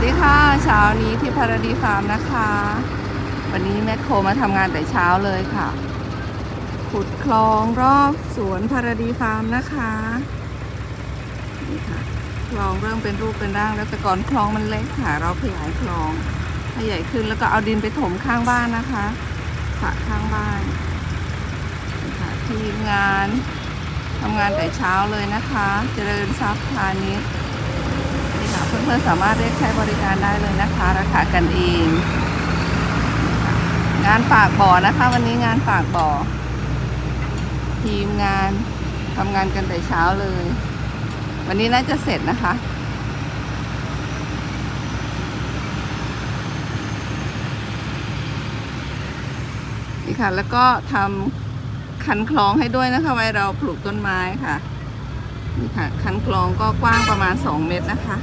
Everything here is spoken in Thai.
วัสดีค่ะ เช้านี้ที่พาราดีฟาร์มนะคะ วันนี้แมคโครมาทำงานแต่เช้าเลยค่ะ ขุดคลองรอบสวนพาราดีฟาร์มนะคะนี่ค่ะคลองเริ่มเป็นรูปเป็นร่างแล้วแต่ก่อนคลองมันเล็กค่ะ เราขยายคลองให้ใหญ่ขึ้นแล้วก็เอาดินไปถมข้างบ้านนะคะสระข้างบ้านนี่ค่ะทีมงานทำงานแต่เช้าเลยนะคะ เจริญทรัพย์พาณิชย์นี่ค่ะ เพื่อนๆสามารถเรียกใช้บริการได้เลยนะคะ ราคากันเอง งานฝากบ่อนะคะ วันนี้งานฝากบ่อ ทีมงานทำงานกันแต่เช้าเลย วันนี้น่าจะเสร็จนะคะนี่ค่ะ แล้วก็ทำคันคลองให้ด้วยนะคะไว้เราปลูกต้นไม้ค่ะนี่ค่ะคันคลองก็กว้างประมาณ 2 เมตรนะคะ